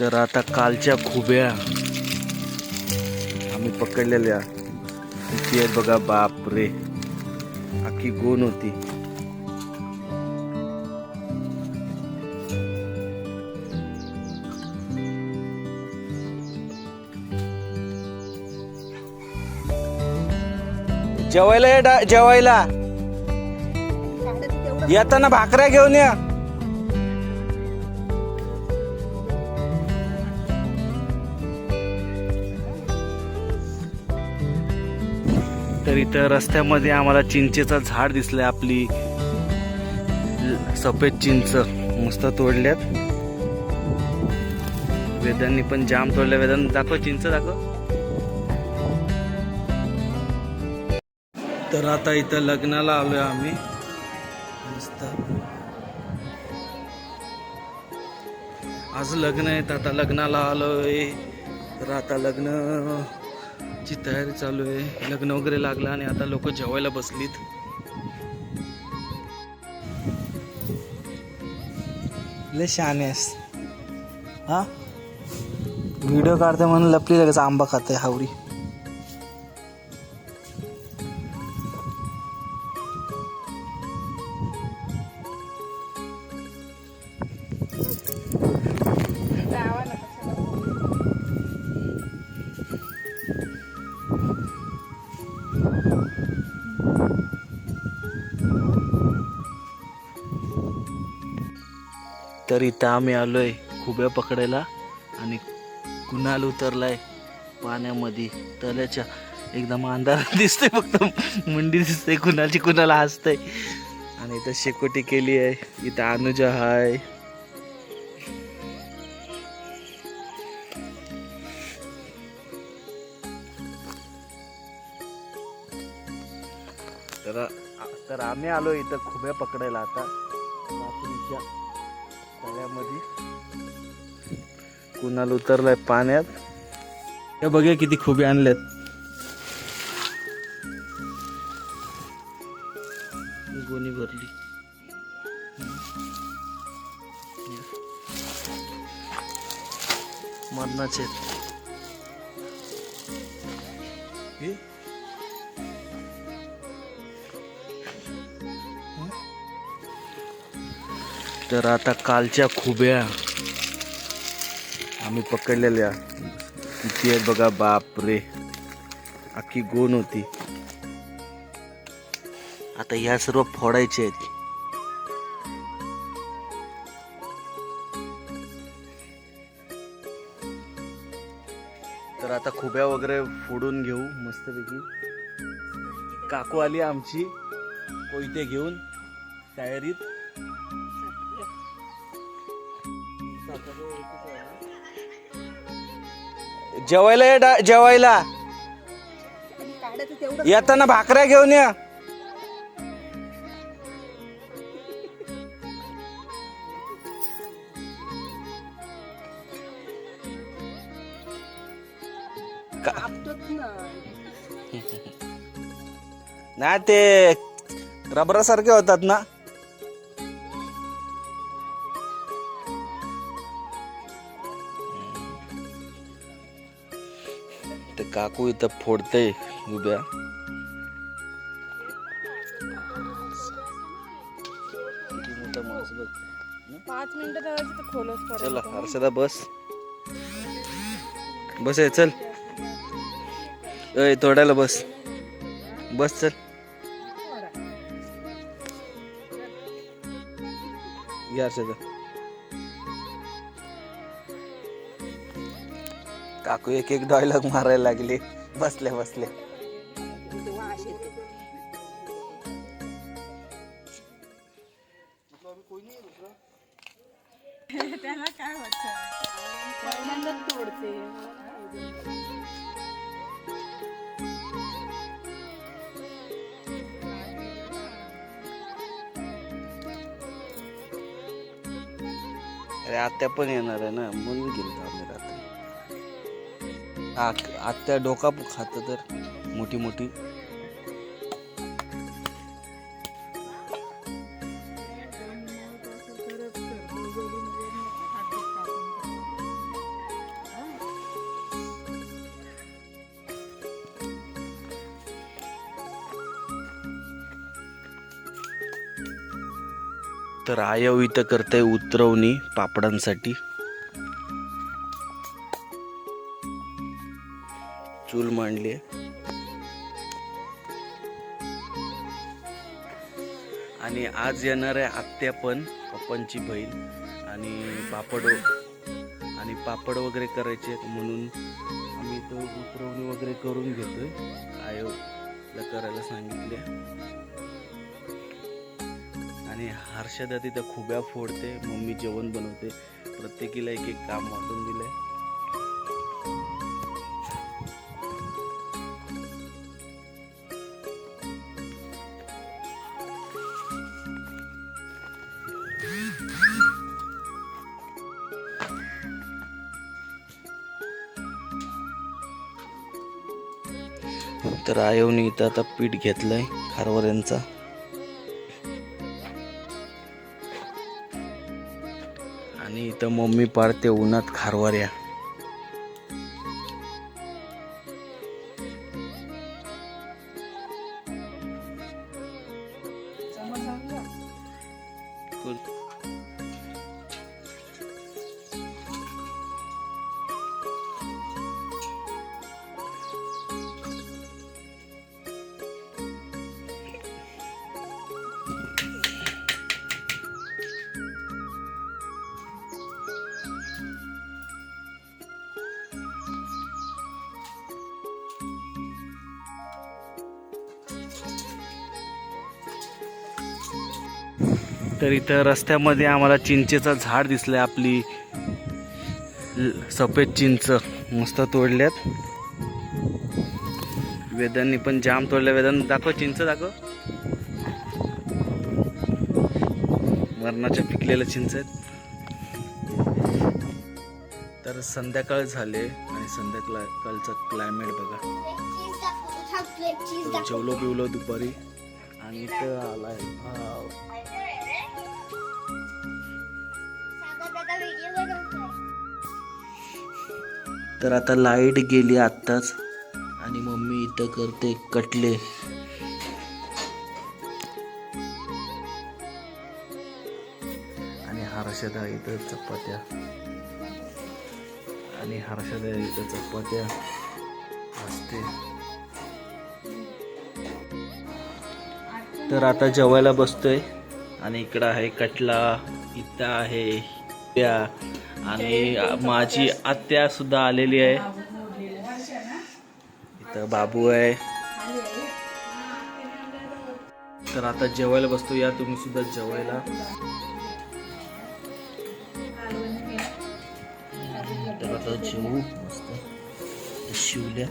तर आता कालच्या खुब्या आम्ही पकडलेल्या. किती आहेत बघा बाप रे अख्खी गोन होती. जेवायला या डा- जेवायला. येताना भाकऱ्या घेऊन या. तर इथं रस्त्यामध्ये आम्हाला चिंचेचं झाड दिसलंय आपली. सफेद चिंच मस्त तोडल्यात. वेदांनी पण जाम तोडल्या. वेदांत दाखव चिंच दाखव. तर आता इथं लग्नाला आलोय आम्ही. मस्त. आज लग्न आहे तर आता लग्नाला आलोय. तर आता लग्न ची तयारी चालू आहे. लग्न वगैरे लागलं आणि आता लोक जेवायला बसलीत. लय शहाणे आहेस. हा? व्हिडिओ काढते म्हणून लपली लगेच आंबा खाते हावरी. तर इथं आम्ही आलोय खुब्या पकडायला आणि कुणाल उतरलाय पाण्यामध्ये. तल्याच्या एकदम अंधारात दिसतंय फक्त. मुंडी दिसते कुणाची कुणाला हसतंय. आणि इथं शेकोटी केली आहे. इथं अनुजा हाय. तर तर आम्ही आलो इथं खुब्या पकडायला आता. रात्रीच्या पाण्यामध्ये कुणाल उतरलाय पाण्यात. हे बघूया किती खुबे आणल्यात गोणी भरली. मरणाचे तर आता कालच्या खुब्या आम्ही पकडलेल्या. किती आहेत बघा बाप रे अख्खी गोन होती. आता ह्या सर्व फोडायचे आहेत. तर आता खुब्या वगैरे फोडून घेऊ मस्तपैकी. काकू आली आमची. कोयते घेऊन तयारीत. जेवायला ये डा- जेवायला. येताना भाकऱ्या घेऊन या. नाही ते रबरासारखे होतात ना. काकू इथं फोडतय उभ्या. पाच मिनिटं चला हर्षदा बस. बस आहे चल. अय तोडायला बस. बस चल. घ्या हर्षदा. काकू एक एक डायलॉग मारायला लागले. बसल्या बसल्या त्याला काय वाटतं पहिल्यांदाच तोडते. अरे आत्या पण येणार आहे ना. म्हणून गेलो आम्ही रात्री. आत्या डोका खातं तर मोठी मोठी तर आयव इथं करते उतरवणी पापडांसाठी. चूल मांडली आणि आज येणार आहे आत्या पण पप्पांची बहीण आणि पापड. आणि पापड वगैरे करायचे आहेत म्हणून आम्ही तो उतरवणी वगैरे करून घेतोय. आयोला करायला सांगितले. आणि हर्षदा तिथं खुब्या फोडते मम्मी जेवण बनवते. प्रत्येकीला एक एक काम वाटून दिलंय. तर आयोनी इथं आता पीठ घेतलंय खारवऱ्यांचा. आणि इथं मम्मी पाडते उन्हात खारवाऱ्या. तर इथं रस्त्यामध्ये आम्हाला चिंचेचं झाड दिसलंय आपली. ल- सफेद चिंच मस्त तोडल्यात. वेदांनी पण जाम तोडल्या. वेदांत दाखव चिंच दाखव. मरणाच्या पिकलेल्या चिंच आहेत. तर संध्याकाळ झाले आणि संध्याकाळचा क्लायमेट बघा. जेवलो बिवलो दुपारी. आणि इथं आलाय. भाव तर आता लाइट गेली आत्ताच. आणि मम्मी इथं करते कटले. आणि हर्षदा इथं चपात्या. आणि हर्षदा इथं चपात्या. असते तर आता जेवायला बसतोय. आणि इकडं आहे कटला. इथं आहे त्या आणि माझी आत्या सुद्धा आलेली आहे. इथं बाबू आहे. तर आता जेवायला बसतो. या तुम्ही सुद्धा जेवायला. तर आता जेवू. मस्त. शिवल्या.